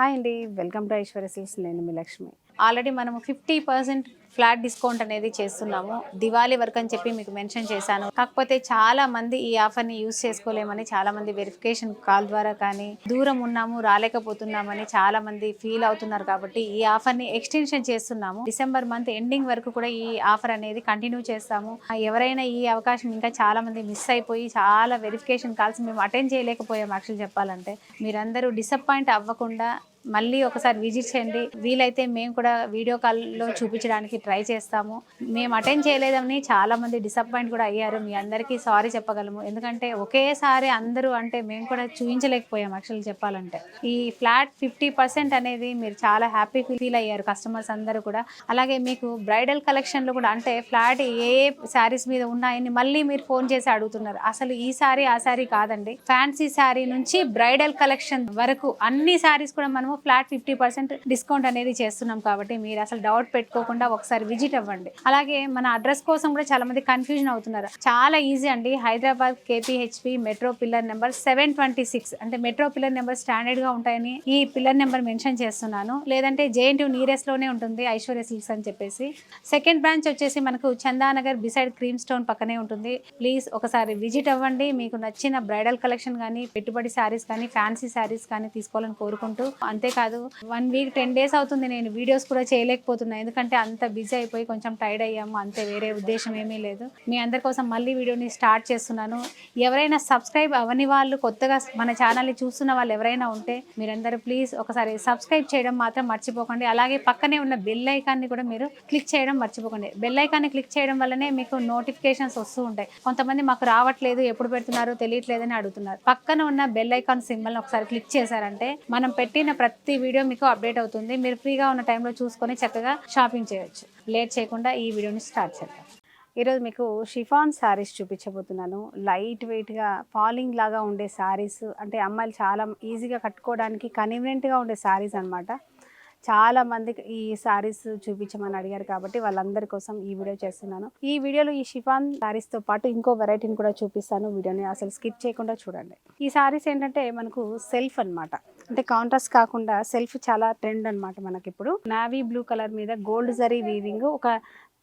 Hi అండి welcome to Aishwarya silks నేను మీ లక్ష్మి. ఆల్రెడీ మనము ఫిఫ్టీ పర్సెంట్ ఫ్లాట్ డిస్కౌంట్ అనేది చేస్తున్నాము. దివాళీ వరకు అని చెప్పి మీకు మెన్షన్ చేశాను. కాకపోతే చాలా మంది ఈ ఆఫర్ని యూస్ చేసుకోలేమని చాలా మంది వెరిఫికేషన్ కాల్ ద్వారా కానీ దూరం ఉన్నాము రాలేకపోతున్నామని చాలా మంది ఫీల్ అవుతున్నారు కాబట్టి ఈ ఆఫర్ని ఎక్స్టెన్షన్ చేస్తున్నాము. డిసెంబర్ మంత్ ఎండింగ్ వరకు కూడా ఈ ఆఫర్ అనేది కంటిన్యూ చేస్తాము. ఎవరైనా ఈ అవకాశం ఇంకా చాలా మంది మిస్ అయిపోయి చాలా వెరిఫికేషన్ కాల్స్ మేము అటెండ్ చేయలేకపోయాము యాక్చువల్ చెప్పాలంటే. మీరందరూ డిసప్పాయింట్ అవ్వకుండా మళ్ళీ ఒకసారి విజిట్ చేయండి. వీలైతే మేము కూడా వీడియో కాల్లో చూపించడానికి ట్రై చేస్తాము. మేము అటెండ్ చేయలేదని చాలా మంది డిసప్పాయింట్ కూడా అయ్యారు. మీ అందరికీ సారీ చెప్పగలము. ఎందుకంటే ఒకేసారి అందరూ అంటే మేము కూడా చూపించలేకపోయాం యాక్చువల్లీ చెప్పాలంటే. ఈ ఫ్లాట్ ఫిఫ్టీ పర్సెంట్ అనేది మీరు చాలా హ్యాపీ ఫీల్ అయ్యారు కస్టమర్స్ అందరూ కూడా. అలాగే మీకు బ్రైడల్ కలెక్షన్లు కూడా అంటే ఫ్లాట్ ఏ శారీస్ మీద ఉన్నాయని మళ్ళీ మీరు ఫోన్ చేసి అడుగుతున్నారు. అసలు ఈ సారీ ఆ సారీ కాదండి. ఫ్యాన్సీ శారీ నుంచి బ్రైడల్ కలెక్షన్ వరకు అన్ని శారీస్ కూడా మనం మనము ఫ్లాట్ ఫిఫ్టీ పర్సెంట్ డిస్కౌంట్ అనేది చేస్తున్నాం కాబట్టి మీరు అసలు డౌట్ పెట్టుకోకుండా ఒకసారి విజిట్ అవ్వండి. అలాగే మన అడ్రస్ కోసం కూడా చాలా మంది కన్ఫ్యూజన్ అవుతున్నారు. చాలా ఈజీ అండి. Hyderabad KPHB metro pillar number seven twenty six అంటే మెట్రో పిల్లర్ నెంబర్ స్టాండర్డ్గా ఉంటాయని ఈ పిల్లర్ నెంబర్ మెన్షన్ చేస్తున్నాను. లేదంటే జేఎన్టీ నీరెస్ట్లోనే ఉంటుంది ఐశ్వర్య సిల్క్స్ అని చెప్పేసి. సెకండ్ బ్రాంచ్ వచ్చేసి మనకు చందానగర్ బిసైడ్ క్రీమ్ స్టోన్ పక్కనే ఉంటుంది. ప్లీజ్ ఒకసారి విజిట్ అవ్వండి. మీకు నచ్చిన బ్రైడల్ కలెక్షన్ కానీ పెట్టుబడి శారీస్ కానీ ఫ్యాన్సీ శారీస్ కానీ తీసుకోవాలని కోరుకుంటూ అంతేకాదు వన్ వీక్ టెన్ డేస్ అవుతుంది నేను వీడియోస్ కూడా చేయలేకపోతున్నాను ఎందుకంటే అంత బిజీ అయిపోయి కొంచెం టైర్డ్ అయ్యాము. అంతే వేరే ఉద్దేశం ఏమీ లేదు. మీ అందరి కోసం మళ్ళీ వీడియోని స్టార్ట్ చేస్తున్నాను. ఎవరైనా సబ్స్క్రైబ్ అవని వాళ్ళు కొత్తగా మన ఛానల్ని చూస్తున్న వాళ్ళు ఎవరైనా ఉంటే మీరందరూ ప్లీజ్ ఒకసారి సబ్స్క్రైబ్ చేయడం మాత్రం మర్చిపోకండి. అలాగే పక్కనే ఉన్న బెల్ ఐకాన్ని కూడా మీరు క్లిక్ చేయడం మర్చిపోకండి. బెల్ ఐకాన్ని క్లిక్ చేయడం వల్లనే మీకు నోటిఫికేషన్స్ వస్తూ ఉంటాయి. కొంతమంది మాకు రావట్లేదు ఎప్పుడు పెడుతున్నారో తెలియట్లేదని అడుగుతున్నారు. పక్కన ఉన్న బెల్ ఐకాన్ సింబల్ ఒకసారి క్లిక్ చేశారంటే మనం పెట్టిన ప్రతి ప్రతి వీడియో మీకు అప్డేట్ అవుతుంది. మీరు ఫ్రీగా ఉన్న టైంలో చూసుకొని చక్కగా షాపింగ్ చేయొచ్చు. లేట్ చేయకుండా ఈ వీడియోని స్టార్ట్ చేద్దాం. ఈరోజు మీకు షిఫాన్ శారీస్ చూపించబోతున్నాను. లైట్ వెయిట్గా ఫాలింగ్ లాగా ఉండే శారీస్ అంటే అమ్మాయిలు చాలా ఈజీగా కట్టుకోవడానికి కన్వీనియంట్గా ఉండే శారీస్ అన్నమాట. చాలా మందికి ఈ సారీస్ చూపించమని అడిగారు కాబట్టి వాళ్ళందరి కోసం ఈ వీడియో చేస్తున్నాను. ఈ వీడియోలో ఈ షిఫాన్ సారీస్తో పాటు ఇంకో వెరైటీని కూడా చూపిస్తాను వీడియోని. అసలు స్కిప్ చేయకుండా చూడండి. ఈ సారీస్ ఏంటంటే మనకు సెల్ఫ్ అన్నమాట. అంటే కాంట్రాస్ట్ కాకుండా సెల్ఫ్ చాలా ట్రెండ్ అనమాట మనకి ఇప్పుడు నావీ బ్లూ కలర్ మీద గోల్డ్ జరీ వీవింగ్ ఒక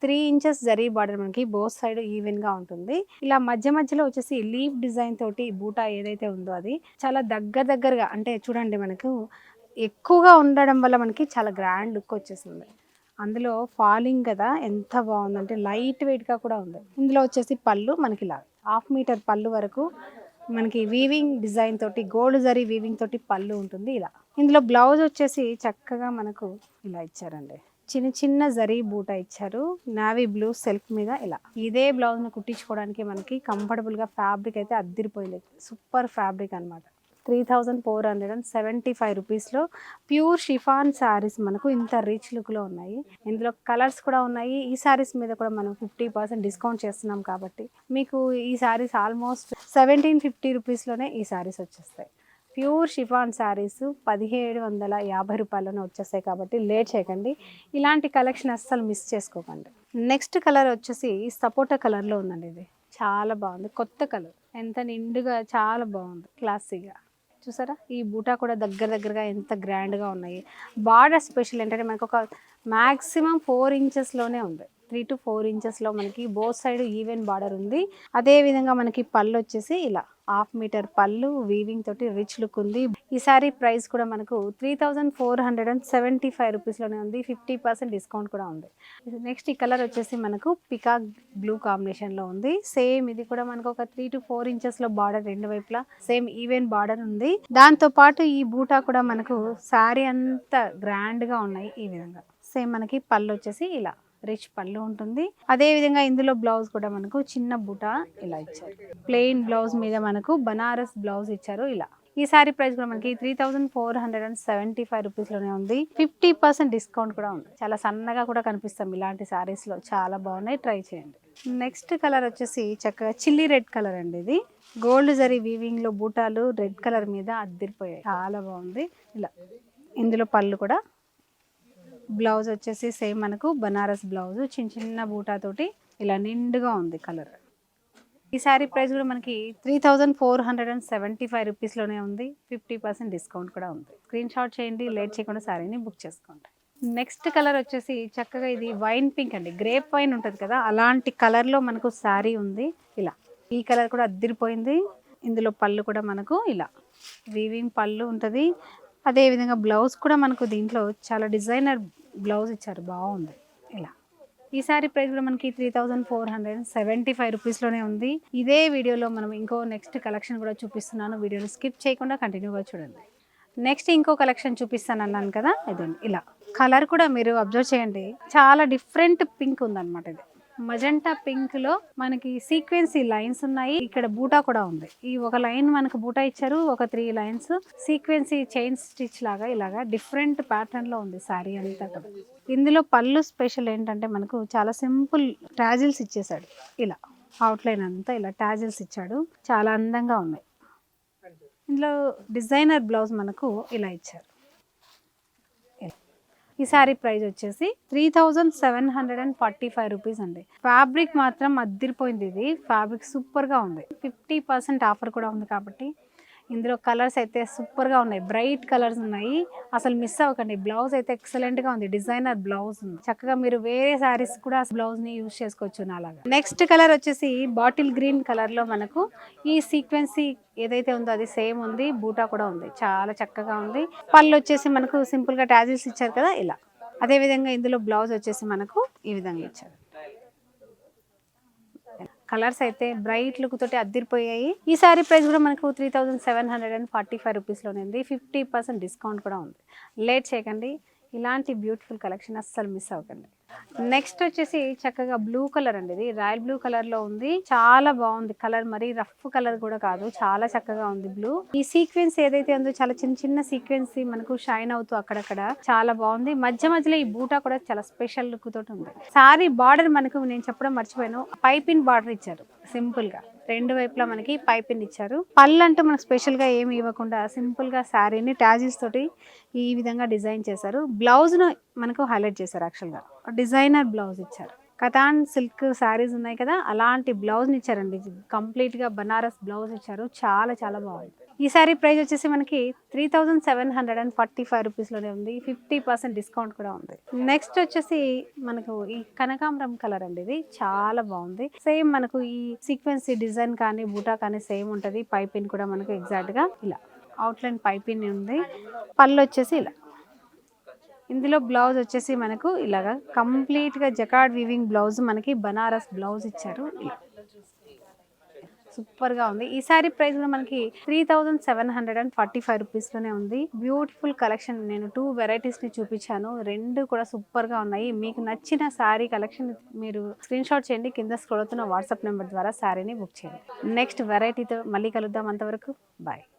త్రీ ఇంచెస్ జరీ బార్డర్ మనకి బోత్ సైడ్ ఈవెన్గా ఉంటుంది. ఇలా మధ్య మధ్యలో వచ్చేసి లీవ్ డిజైన్ తోటి బూటా ఏదైతే ఉందో అది చాలా దగ్గర దగ్గరగా అంటే చూడండి మనకు ఎక్కువగా ఉండడం వల్ల మనకి చాలా గ్రాండ్ లుక్ వచ్చేసింది. అందులో ఫాలింగ్ కదా ఎంత బాగుందంటే లైట్ వెయిట్గా కూడా ఉంది. ఇందులో వచ్చేసి పళ్ళు మనకి ఇలా హాఫ్ మీటర్ పళ్ళు వరకు మనకి వీవింగ్ డిజైన్ తోటి గోల్డ్ జరీ వీవింగ్ తోటి పళ్ళు ఉంటుంది ఇలా. ఇందులో బ్లౌజ్ వచ్చేసి చక్కగా మనకు ఇలా ఇచ్చారండి. చిన్న చిన్న జరీ బూట ఇచ్చారు. నావీ బ్లూ సెల్ఫ్ మీద ఇలా. ఇదే బ్లౌజ్ను కుట్టించుకోవడానికి మనకి కంఫర్టబుల్గా ఫ్యాబ్రిక్ అయితే అద్దిరిపోయింది సూపర్ ఫ్యాబ్రిక్ అన్నమాట. Three thousand four hundred and seventy five రూపీస్లో ప్యూర్ షిఫాన్ శారీస్ మనకు ఇంత రిచ్ లుక్లో ఉన్నాయి. ఇందులో కలర్స్ కూడా ఉన్నాయి. ఈ శారీస్ మీద కూడా మనం ఫిఫ్టీ పర్సెంట్ డిస్కౌంట్ చేస్తున్నాం కాబట్టి మీకు ఈ శారీస్ ఆల్మోస్ట్ సెవెంటీన్ ఫిఫ్టీ రూపీస్లోనే ఈ శారీస్ వచ్చేస్తాయి. ప్యూర్ షిఫాన్ శారీస్ పదిహేడు వందల యాభై రూపాయలనే వచ్చేస్తాయి కాబట్టి లేట్ చేయకండి. ఇలాంటి కలెక్షన్ అస్సలు మిస్ చేసుకోకండి. నెక్స్ట్ కలర్ వచ్చేసి సపోటా కలర్లో ఉందండి ఇది. చాలా బాగుంది. కొత్త కలర్. ఎంత నిండుగా చాలా బాగుంది. క్లాసీగా. చూసారా? ఈ బూటా కూడా దగ్గర దగ్గరగా ఎంత గ్రాండ్గా ఉన్నాయి. బార్డర్ స్పెషల్ ఏంటంటే మనకు ఒక మ్యాక్సిమం ఫోర్ ఇంచెస్లోనే ఉంది. త్రీ టు ఫోర్ ఇంచెస్లో మనకి బోత్ సైడ్ ఈవెన్ బార్డర్ ఉంది. అదేవిధంగా మనకి పళ్ళు వచ్చేసి ఇలా. హాఫ్ మీటర్ పళ్ళు వీవింగ్ తోటి రిచ్ లుక్ ఉంది. ఈ సారీ ప్రైస్ కూడా మనకు three thousand four hundred and seventy five రూపీస్లోనే ఉంది. ఫిఫ్టీ పర్సెంట్ డిస్కౌంట్ కూడా ఉంది. నెక్స్ట్ ఈ కలర్ వచ్చేసి మనకు పికాక్ బ్లూ కాంబినేషన్లో ఉంది. సేమ్ ఇది కూడా మనకు ఒక త్రీ టు ఫోర్ ఇంచెస్లో బార్డర్ రెండు వైపులా సేమ్ ఈవెన్ బార్డర్ ఉంది. దాంతో పాటు ఈ బూటా కూడా మనకు శారీ అంతా గ్రాండ్గా ఉన్నాయి ఈ విధంగా. సేమ్ మనకి పళ్ళు వచ్చేసి ఇలా. రిచ్ పళ్ళు ఉంటుంది. అదే విధంగా ఇందులో బ్లౌజ్ కూడా మనకు చిన్న బుట ఇలా ఇచ్చారు. ప్లెయిన్ బ్లౌజ్ మీద మనకు బనారస్ బ్లౌజ్ ఇచ్చారు ఇలా. ఈ సారీ ప్రైస్ కూడా మనకి three thousand four hundred and seventy five రూపీస్లోనే ఉంది. ఫిఫ్టీ పర్సెంట్ డిస్కౌంట్ కూడా ఉంది. చాలా సన్నగా కూడా కనిపిస్తాం ఇలాంటి సారీస్లో చాలా బాగున్నాయి. ట్రై చేయండి. నెక్స్ట్ కలర్ వచ్చేసి చక్కగా చిల్లీ రెడ్ కలర్ అండి ఇది. గోల్డ్ జరీ వీవింగ్లో బూటాలు రెడ్ కలర్ మీద అద్దిరిపోయాయి. చాలా బాగుంది. ఇలా ఇందులో పళ్ళు కూడా బ్లౌజ్ వచ్చేసి సేమ్ మనకు బనారస్ బ్లౌజ్. చిన్న చిన్న బూటాతోటి ఇలా నిండుగా ఉంది కలర్. ఈ శారీ ప్రైస్ కూడా మనకి three thousand four hundred and seventy five రూపీస్లోనే ఉంది. ఫిఫ్టీ పర్సెంట్ డిస్కౌంట్ కూడా ఉంది. స్క్రీన్ షాట్ చేయండి లేట్ చేయకుండా శారీని బుక్ చేసుకోండి. నెక్స్ట్ కలర్ వచ్చేసి చక్కగా ఇది వైన్ పింక్ అండి. గ్రేప్ వైన్ ఉంటుంది కదా అలాంటి కలర్లో మనకు శారీ ఉంది. ఇలా ఈ కలర్ కూడా అద్దరిపోయింది. ఇందులో పళ్ళు కూడా మనకు ఇలా వీవింగ్ పళ్ళు ఉంటుంది. అదేవిధంగా బ్లౌజ్ కూడా మనకు దీంట్లో చాలా డిజైనర్ బ్లౌజ్ ఇచ్చారు బాగుంది. ఇలా. ఈ సారీ ప్రైస్ కూడా మనకి three thousand four hundred seventy five రూపీస్లోనే ఉంది. ఇదే వీడియోలో మనం ఇంకో నెక్స్ట్ కలెక్షన్ కూడా చూపిస్తున్నాను. వీడియోని స్కిప్ చేయకుండా కంటిన్యూగా చూడండి. నెక్స్ట్ ఇంకో కలెక్షన్ చూపిస్తాను అన్నాను కదా ఇదండి. ఇలా. కలర్ కూడా మీరు అబ్జర్వ్ చేయండి. చాలా డిఫరెంట్ పింక్ ఉందన్నమాట ఇది. మజంటా పింక్లో మనకి సీక్వెన్సీ లైన్స్ ఉన్నాయి. ఇక్కడ బూటా కూడా ఉంది. ఈ ఒక లైన్ మనకు బూటా ఇచ్చారు. ఒక three lines sequence chain stitch లాగా ఇలాగా డిఫరెంట్ ప్యాటర్న్లో ఉంది సారీ అంతా కూడా. ఇందులో పళ్ళు స్పెషల్ ఏంటంటే మనకు చాలా సింపుల్ ట్రాజిల్స్ ఇచ్చేసాడు. ఇలా అవుట్లైన్ అంతా ఇలా టాజిల్స్ ఇచ్చాడు. చాలా అందంగా ఉన్నాయి. ఇందులో డిజైనర్ బ్లౌజ్ మనకు ఇలా ఇచ్చారు. ఈ శారీ ప్రైస్ వచ్చేసి three thousand seven hundred and forty five rupees అండి. ఫ్యాబ్రిక్ మాత్రం అద్దిరిపోయింది ఇది. ఫ్యాబ్రిక్ సూపర్గా ఉంది. ఫిఫ్టీ పర్సెంట్ ఆఫర్ కూడా ఉంది కాబట్టి ఇందులో కలర్స్ అయితే సూపర్గా ఉన్నాయి. బ్రైట్ కలర్స్ ఉన్నాయి. అసలు మిస్ అవ్వకండి. బ్లౌజ్ అయితే ఎక్సలెంట్గా ఉంది. డిజైనర్ బ్లౌజ్ ఉంది. చక్కగా మీరు వేరే శారీస్ కూడా బ్లౌజ్ని యూజ్ చేసుకోవచ్చు అలాగా నెక్స్ట్ కలర్ వచ్చేసి బాటిల్ గ్రీన్ కలర్లో మనకు ఈ సీక్వెన్సీ ఏదైతే ఉందో అది సేమ్ ఉంది. బూటా కూడా ఉంది. చాలా చక్కగా ఉంది. పళ్ళు వచ్చేసి మనకు సింపుల్గా టాజిల్స్ ఇచ్చారు కదా ఇలా. అదేవిధంగా ఇందులో బ్లౌజ్ వచ్చేసి మనకు ఈ విధంగా ఇచ్చారు. కలర్స్ అయితే బ్రైట్ లుక్ తోటి అద్దరిపోయాయి. ఈ సారీ ప్రైస్ కూడా మనకు three thousand seven hundred and forty five రూపీస్లోనే ఉంది. ఫిఫ్టీ పర్సెంట్ డిస్కౌంట్ కూడా ఉంది. లేట్ చేయకండి. ఇలాంటి బ్యూటిఫుల్ కలెక్షన్ అస్సలు మిస్ అవ్వకండి. నెక్స్ట్ వచ్చేసి చక్కగా బ్లూ కలర్ అండి ఇది. రాయల్ బ్లూ కలర్లో ఉంది. చాలా బాగుంది. కలర్ మరి రఫ్ కలర్ కూడా కాదు. చాలా చక్కగా ఉంది బ్లూ. ఈ సీక్వెన్స్ ఏదైతే ఉందో చాలా చిన్న చిన్న సీక్వెన్స్ మనకు షైన్ అవుతూ అక్కడక్కడ చాలా బాగుంది. మధ్య మధ్యలో ఈ బూటా కూడా చాలా స్పెషల్ లుక్ తోటి ఉంది. సారీ బార్డర్ మనకు నేను చెప్పడం మర్చిపోయాను. పైపిన్ బార్డర్ ఇచ్చారు. సింపుల్గా రెండు వైపులా మనకి పైపింగ్ ఇచ్చారు. పళ్ళు అంటూ మనకు స్పెషల్గా ఏమి ఇవ్వకుండా సింపుల్గా శారీని టాజిల్స్ తోటి ఈ విధంగా డిజైన్ చేశారు. బ్లౌజ్ను మనకు హైలైట్ చేశారు యాక్చువల్గా. డిజైనర్ బ్లౌజ్ ఇచ్చారు. కథాన్ సిల్క్ శారీస్ ఉన్నాయి కదా అలాంటి బ్లౌజ్ ఇచ్చారండి. కంప్లీట్గా బనారస్ బ్లౌజ్ ఇచ్చారు. చాలా చాలా బాగుంది. ఈ సారీ ప్రైస్ వచ్చేసి మనకి three thousand seven hundred and forty five రూపీస్లోనే ఉంది. ఫిఫ్టీ పర్సెంట్ డిస్కౌంట్ కూడా ఉంది. నెక్స్ట్ వచ్చేసి మనకు ఈ కనకాంబరం కలర్ అండి ఇది. చాలా బాగుంది. సేమ్ మనకు ఈ సీక్వెన్స్ డిజైన్ కానీ బూటా కానీ సేమ్ ఉంటుంది. పైపిన్ కూడా మనకు ఎగ్జాక్ట్గా ఇలా. అవుట్లైన్ పైపిన్ ఉంది. పళ్ళు వచ్చేసి ఇలా. ఇందులో బ్లౌజ్ వచ్చేసి మనకు ఇలాగా కంప్లీట్గా జకాడ్ వీవింగ్ బ్లౌజ్ మనకి బనారస్ బ్లౌజ్ ఇచ్చారు. సూపర్గా ఉంది. ఈ సారీ ప్రైస్ కూడా మనకి three thousand seven hundred and forty five రూపీస్లోనే ఉంది. Beautiful collection. నేను టూ వెరైటీస్ని చూపించాను. రెండు కూడా సూపర్గా ఉన్నాయి. మీకు నచ్చిన శారీ కలెక్షన్ మీరు స్క్రీన్ షాట్ చేయండి. కింద స్క్రోల్ అవుతున్న వాట్సాప్ నెంబర్ ద్వారా శారీని బుక్ చేయండి. నెక్స్ట్ వెరైటీతో మళ్ళీ కలుద్దాం అంతవరకు. బాయ్.